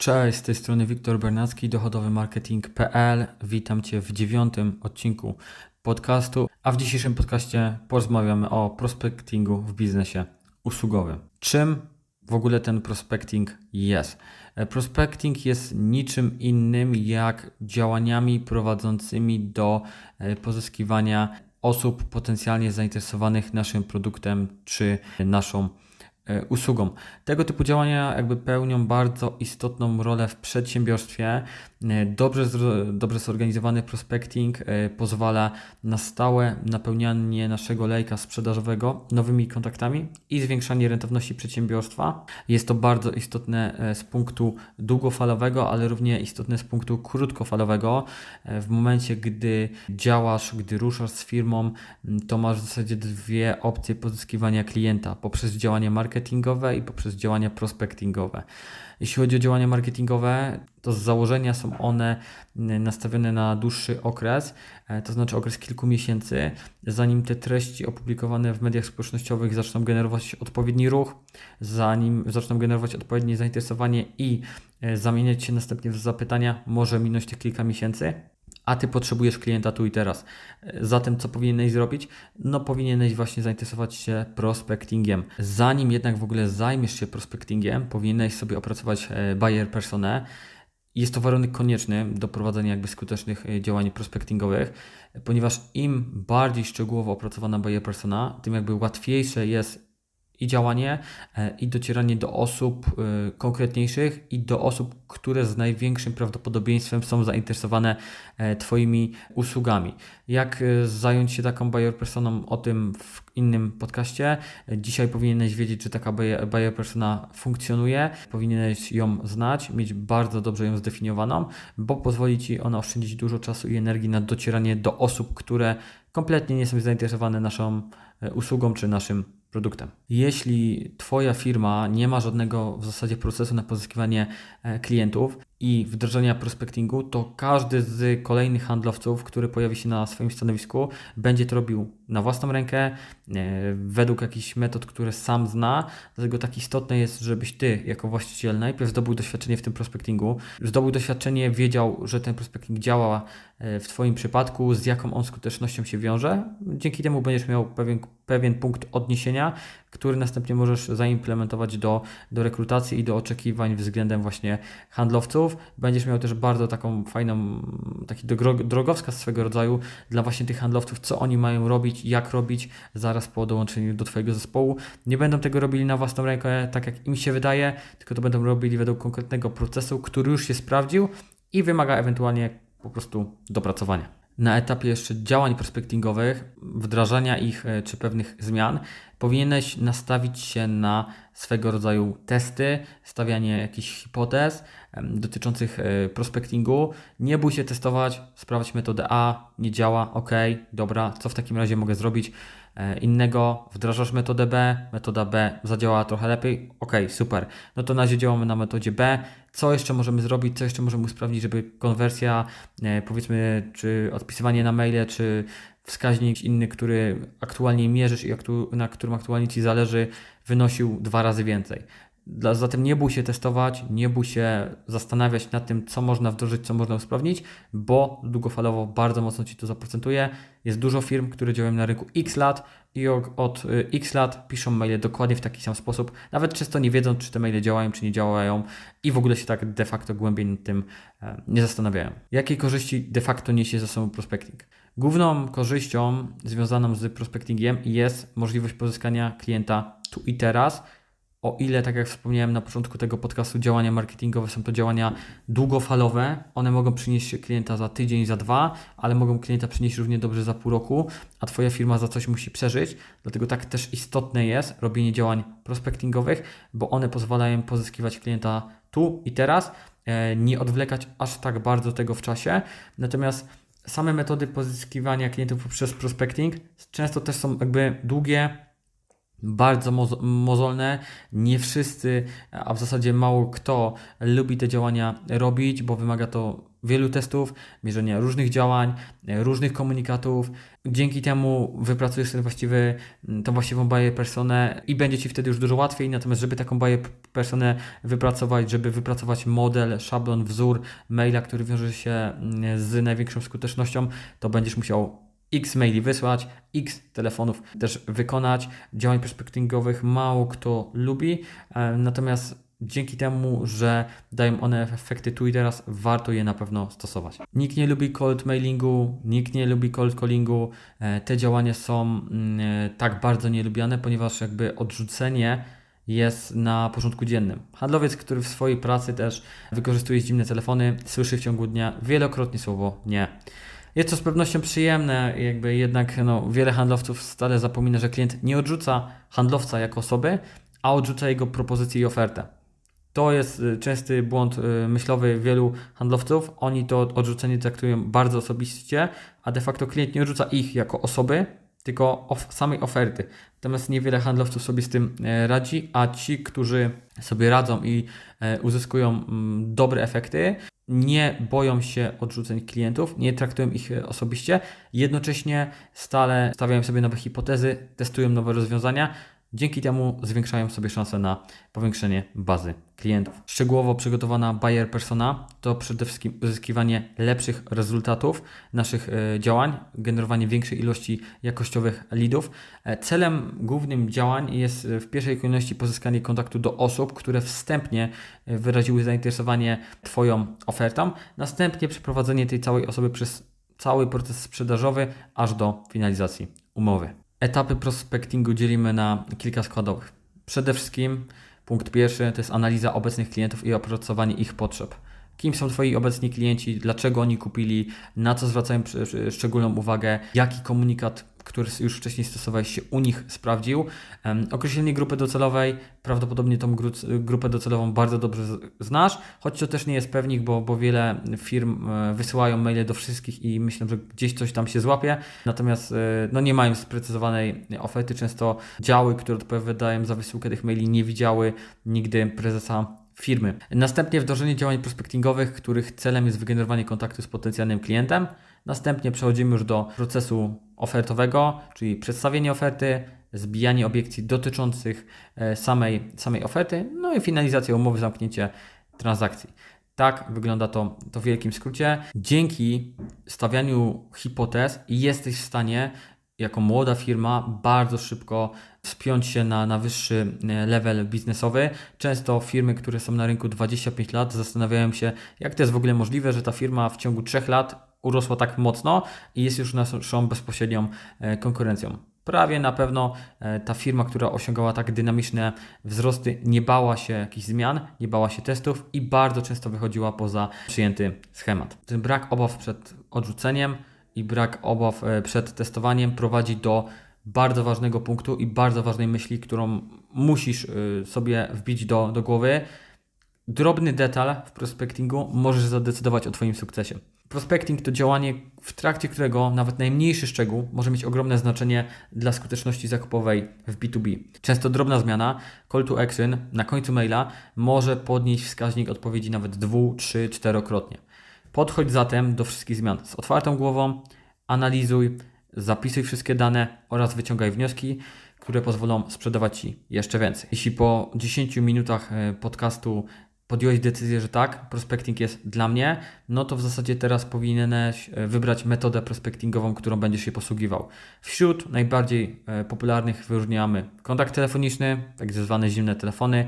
Cześć, z tej strony Wiktor Bernacki, dochodowymarketing.pl. Witam Cię w dziewiątym odcinku podcastu, a w dzisiejszym podcaście porozmawiamy o prospectingu w biznesie usługowym. Czym w ogóle ten prospecting jest? E, Prospecting jest niczym innym jak działaniami prowadzącymi do e, pozyskiwania osób potencjalnie zainteresowanych naszym produktem czy naszą e, usługą. Tego typu działania jakby pełnią bardzo istotną rolę w przedsiębiorstwie. E, Dobrze, dobrze zorganizowany prospecting e, pozwala na stałe napełnianie naszego lejka sprzedażowego nowymi kontaktami i zwiększanie rentowności przedsiębiorstwa. Jest to bardzo istotne z punktu długofalowego, ale równie istotne z punktu krótkofalowego. W momencie, gdy działasz, gdy ruszasz z firmą, to masz w zasadzie dwie opcje pozyskiwania klienta poprzez działania marketingowe i poprzez działania prospectingowe. Jeśli chodzi o działania marketingowe, to z założenia są one m, nastawione na dłuższy okres, e, to znaczy okres kilku miesięcy, zanim te treści opublikowane w mediach społecznościowych zaczną generować odpowiedni ruch, zanim zaczną generować odpowiednie zainteresowanie i e, zamieniać się następnie w zapytania, może minąć tych kilka miesięcy a ty potrzebujesz klienta tu i teraz. Zatem co powinieneś zrobić? No powinieneś właśnie zainteresować się prospectingiem. Zanim jednak w ogóle zajmiesz się prospectingiem, powinieneś sobie opracować e, buyer personę. Jest to warunek konieczny do prowadzenia jakby skutecznych e, działań prospectingowych, ponieważ im bardziej szczegółowo opracowana buyer persona, tym jakby łatwiejsze jest i działanie, e, i docieranie do osób e, konkretniejszych i do osób, które z największym prawdopodobieństwem są zainteresowane e, Twoimi usługami. Jak zająć się taką buyer personą, o tym w innym podcaście. Dzisiaj powinieneś wiedzieć, że taka buyer persona funkcjonuje, powinieneś ją znać, mieć bardzo dobrze ją zdefiniowaną, bo pozwoli Ci ona oszczędzić dużo czasu i energii na docieranie do osób, które kompletnie nie są zainteresowane naszą usługą czy naszym produktem. Jeśli Twoja firma nie ma żadnego w zasadzie procesu na pozyskiwanie e, klientów i wdrożenia prospectingu, to każdy z kolejnych handlowców, który pojawi się na swoim stanowisku, będzie to robił na własną rękę, e, według jakichś metod, które sam zna. Dlatego tak istotne jest, żebyś Ty, jako właściciel, najpierw zdobył doświadczenie w tym prospectingu, zdobył doświadczenie, wiedział, że ten prospecting działa e, w Twoim przypadku, z jaką on skutecznością się wiąże. Dzięki temu będziesz miał pewien, pewien punkt odniesienia, który następnie możesz zaimplementować do, do rekrutacji i do oczekiwań względem właśnie handlowców. Będziesz miał też bardzo taką fajną, taki dro- drogowskaz swego rodzaju dla właśnie tych handlowców, co oni mają robić, jak robić zaraz po dołączeniu do Twojego zespołu. Nie będą tego robili na własną rękę, tak jak im się wydaje, tylko to będą robili według konkretnego procesu, który już się sprawdził i wymaga ewentualnie po prostu dopracowania na etapie jeszcze działań prospectingowych, wdrażania ich e, czy pewnych zmian, powinieneś nastawić się na swego rodzaju testy, stawianie jakichś hipotez dotyczących e, prospectingu. Nie bój się testować, sprawdź metodę A, nie działa, ok, dobra, co w takim razie mogę zrobić? E, Innego, wdrażasz metodę B, metoda B zadziałała trochę lepiej, ok, super. No to na razie działamy na metodzie B. Co jeszcze możemy zrobić, co jeszcze możemy usprawnić, żeby konwersja, e, powiedzmy, czy odpisywanie na maile, czy wskaźnik inny, który aktualnie mierzysz i aktu- na którym aktualnie Ci zależy, wynosił dwa razy więcej. Dla, zatem nie bój się testować, nie bój się zastanawiać nad tym, co można wdrożyć, co można usprawnić, bo długofalowo bardzo mocno Ci to zaprocentuje. Jest dużo firm, które działają na rynku x lat i od, y, x lat piszą maile dokładnie w taki sam sposób, nawet często nie wiedząc, czy te maile działają, czy nie działają i w ogóle się tak de facto głębiej nad tym e, nie zastanawiają. Jakie korzyści de facto niesie ze sobą prospecting? Główną korzyścią związaną z prospectingiem jest możliwość pozyskania klienta tu i teraz. O ile, tak jak wspomniałem na początku tego podcastu, działania marketingowe są to działania długofalowe, one mogą przynieść klienta za tydzień, za dwa, ale mogą klienta przynieść równie dobrze za pół roku, a Twoja firma za coś musi przeżyć. Dlatego tak też istotne jest robienie działań prospectingowych, bo one pozwalają pozyskiwać klienta tu i teraz, e, nie odwlekać aż tak bardzo tego w czasie. Natomiast same metody pozyskiwania klientów poprzez prospecting często też są jakby długie, bardzo mozo- mozolne. Nie wszyscy, a w zasadzie mało kto lubi te działania robić, bo wymaga to wielu testów, mierzenia różnych działań, różnych komunikatów. Dzięki temu wypracujesz ten właściwy, tą właściwą buyer personę i będzie Ci wtedy już dużo łatwiej. Natomiast, żeby taką buyer personę wypracować, żeby wypracować model, szablon, wzór maila, który wiąże się mm, z największą skutecznością, to będziesz musiał X maili wysłać, X telefonów też wykonać. Działań prospectingowych mało kto lubi, e, natomiast dzięki temu, że dają one efekty tu i teraz, warto je na pewno stosować. Nikt nie lubi cold mailingu, nikt nie lubi cold callingu. E, Te działania są mm, e, tak bardzo nielubiane, ponieważ jakby odrzucenie jest na porządku dziennym. Handlowiec, który w swojej pracy też wykorzystuje zimne telefony, słyszy w ciągu dnia wielokrotnie słowo nie. Jest to z pewnością przyjemne, jakby jednak no, wiele handlowców stale zapomina, że klient nie odrzuca handlowca jako osoby, a odrzuca jego propozycję i ofertę. To jest y, częsty błąd y, myślowy wielu handlowców. Oni to odrzucenie traktują bardzo osobiście, a de facto klient nie odrzuca ich jako osoby, tylko of, samej oferty. Natomiast niewiele handlowców sobie z tym e, radzi, a ci, którzy sobie radzą i e, uzyskują mm, dobre efekty, nie boją się odrzuceń klientów, nie traktują ich e, osobiście, jednocześnie stale stawiają sobie nowe hipotezy, testują nowe rozwiązania. Dzięki temu zwiększają sobie szanse na powiększenie bazy klientów. Szczegółowo przygotowana buyer persona to przede wszystkim uzyskiwanie lepszych rezultatów naszych e, działań, generowanie większej ilości jakościowych leadów. E, Celem głównym działań jest e, w pierwszej kolejności pozyskanie kontaktu do osób, które wstępnie wyraziły zainteresowanie Twoją ofertą, następnie przeprowadzenie tej całej osoby przez cały proces sprzedażowy aż do finalizacji umowy. Etapy prospectingu dzielimy na kilka składowych. Przede wszystkim punkt pierwszy to jest analiza obecnych klientów i opracowanie ich potrzeb. Kim są Twoi obecni klienci, dlaczego oni kupili, na co zwracają szczególną uwagę, jaki komunikat, który już wcześniej stosowałeś się u nich sprawdził. Określenie grupy docelowej, prawdopodobnie tą gru- grupę docelową bardzo dobrze znasz, choć to też nie jest pewnik, bo, bo wiele firm e, wysyłają maile do wszystkich i myślę, że gdzieś coś tam się złapie, natomiast e, no, nie mają sprecyzowanej oferty. Często działy, które odpowiadają za wysyłkę tych maili nie widziały nigdy prezesa firmy. Następnie wdrożenie działań prospectingowych, których celem jest wygenerowanie kontaktu z potencjalnym klientem. Następnie przechodzimy już do procesu ofertowego, czyli przedstawienie oferty, zbijanie obiekcji dotyczących e, samej, samej oferty, no i finalizacja umowy, zamknięcie transakcji. Tak wygląda to, to w wielkim skrócie. Dzięki stawianiu hipotez jesteś w stanie jako młoda firma bardzo szybko wspiąć się na, na wyższy e, level biznesowy. Często firmy, które są na rynku 25 lat, zastanawiają się, jak to jest w ogóle możliwe, że ta firma w ciągu 3 lat urosła tak mocno i jest już naszą bezpośrednią e, konkurencją. Prawie na pewno e, ta firma, która osiągała tak dynamiczne wzrosty, nie bała się jakichś zmian, nie bała się testów i bardzo często wychodziła poza przyjęty schemat. Ten brak obaw przed odrzuceniem i brak obaw e, przed testowaniem prowadzi do bardzo ważnego punktu i bardzo ważnej myśli, którą musisz e, sobie wbić do, do głowy. Drobny detal w prospectingu możesz zadecydować o Twoim sukcesie. Prospecting to działanie, w trakcie którego nawet najmniejszy szczegół może mieć ogromne znaczenie dla skuteczności zakupowej w B2B. Często drobna zmiana, call to action na końcu maila może podnieść wskaźnik odpowiedzi nawet dwu, trzy, czterokrotnie. Podchodź zatem do wszystkich zmian z otwartą głową, analizuj, zapisuj wszystkie dane oraz wyciągaj wnioski, które pozwolą sprzedawać Ci jeszcze więcej. Jeśli po 10 minutach e, podcastu podjąłeś decyzję, że tak, prospecting jest dla mnie, no to w zasadzie teraz powinieneś e, wybrać metodę prospectingową, którą będziesz się posługiwał. Wśród najbardziej e, popularnych wyróżniamy kontakt telefoniczny, tak zwane zimne telefony,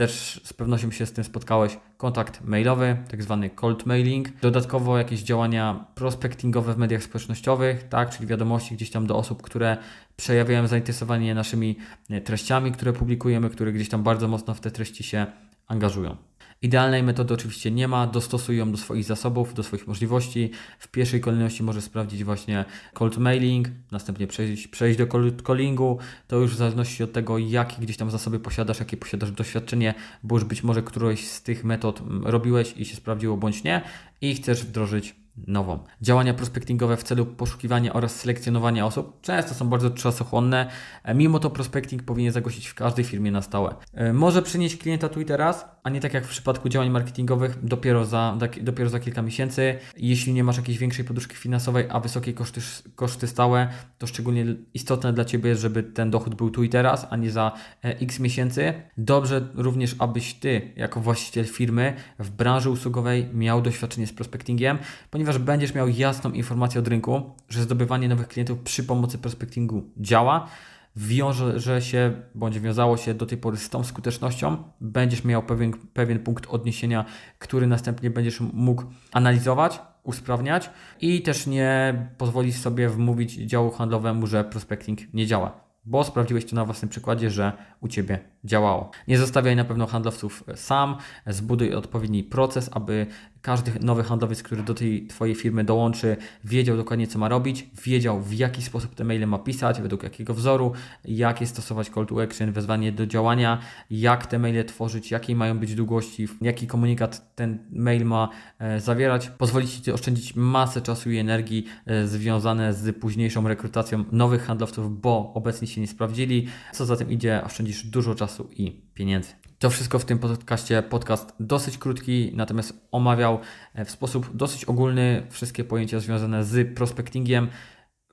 też z pewnością się z tym spotkałeś. Kontakt mailowy, tak zwany cold mailing. Dodatkowo jakieś działania prospectingowe w mediach społecznościowych, tak, czyli wiadomości gdzieś tam do osób, które przejawiają zainteresowanie naszymi e, treściami, które publikujemy, które gdzieś tam bardzo mocno w te treści się angażują. Idealnej metody oczywiście nie ma, dostosuj ją do swoich zasobów, do swoich możliwości. W pierwszej kolejności możesz sprawdzić właśnie cold mailing, następnie przejść, przejść do cold callingu. To już w zależności od tego, jakie gdzieś tam zasoby posiadasz, jakie posiadasz doświadczenie, bo już być może którąś z tych metod mm, robiłeś i się sprawdziło bądź nie i chcesz wdrożyć nową. Działania prospectingowe w celu poszukiwania oraz selekcjonowania osób często są bardzo czasochłonne, e, mimo to prospecting powinien zagościć w każdej firmie na stałe. E, Może przynieść klienta tu i teraz, a nie tak jak w przypadku działań marketingowych dopiero za, dopiero za kilka miesięcy. Jeśli nie masz jakiejś większej poduszki finansowej, a wysokie koszty, koszty stałe, to szczególnie istotne dla Ciebie jest, żeby ten dochód był tu i teraz, a nie za e, x miesięcy. Dobrze również, abyś Ty, jako właściciel firmy w branży usługowej, miał doświadczenie z prospectingiem, ponieważ będziesz miał jasną informację od rynku, że zdobywanie nowych klientów przy pomocy prospectingu działa wiąże się, bądź wiązało się do tej pory z tą skutecznością, będziesz miał pewien, pewien punkt odniesienia, który następnie będziesz mógł analizować, usprawniać i też nie pozwolisz sobie wmówić działu handlowemu, że prospecting nie działa bo sprawdziłeś to na własnym przykładzie, że u Ciebie działało. Nie zostawiaj na pewno handlowców sam, zbuduj odpowiedni proces, aby każdy nowy handlowiec, który do tej Twojej firmy dołączy, wiedział dokładnie co ma robić, wiedział w jaki sposób te maile ma pisać, według jakiego wzoru, jakie stosować call to action, wezwanie do działania, jak te maile tworzyć, jakiej mają być długości, jaki komunikat ten mail ma e, zawierać. Pozwoli Ci oszczędzić masę czasu i energii e, związane z późniejszą rekrutacją nowych handlowców, bo obecnie się nie sprawdzili. Co za tym idzie, oszczędzisz dużo czasu i pieniędzy. To wszystko w tym podcaście. Podcast dosyć krótki, natomiast omawiał e, w sposób dosyć ogólny wszystkie pojęcia związane z prospectingiem.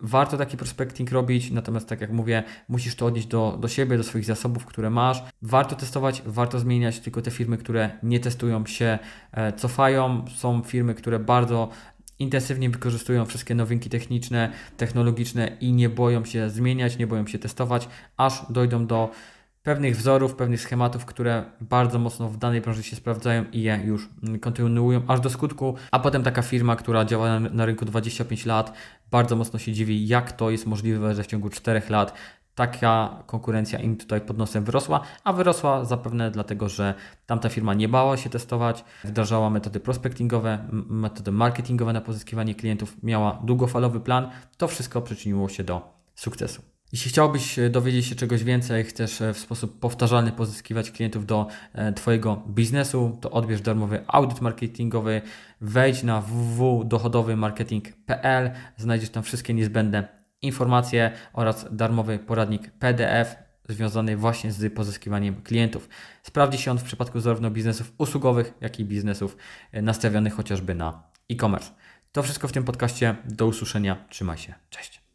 Warto taki prospecting robić, natomiast tak jak mówię, musisz to odnieść do, do siebie, do swoich zasobów, które masz. Warto testować, warto zmieniać, tylko te firmy, które nie testują się, e, cofają. Są firmy, które bardzo intensywnie wykorzystują wszystkie nowinki techniczne, technologiczne i nie boją się zmieniać, nie boją się testować, aż dojdą do pewnych wzorów, pewnych schematów, które bardzo mocno w danej branży się sprawdzają i je już kontynuują aż do skutku, a potem taka firma, która działa na, na rynku 25 lat, bardzo mocno się dziwi, jak to jest możliwe, że w ciągu 4 lat taka konkurencja im tutaj pod nosem wyrosła, a wyrosła zapewne dlatego, że tamta firma nie bała się testować, wdrażała metody prospectingowe, metody marketingowe na pozyskiwanie klientów, miała długofalowy plan. To wszystko przyczyniło się do sukcesu. Jeśli chciałbyś e, dowiedzieć się czegoś więcej, chcesz e, w sposób powtarzalny pozyskiwać klientów do e, Twojego biznesu, to odbierz darmowy audyt marketingowy, wejdź na www.dochodowymarketing.pl, znajdziesz tam wszystkie niezbędne informacje oraz darmowy poradnik PDF związany właśnie z pozyskiwaniem klientów. Sprawdzi się on w przypadku zarówno biznesów usługowych, jak i biznesów nastawionych chociażby na e-commerce. To wszystko w tym podcaście. Do usłyszenia. Trzymaj się. Cześć.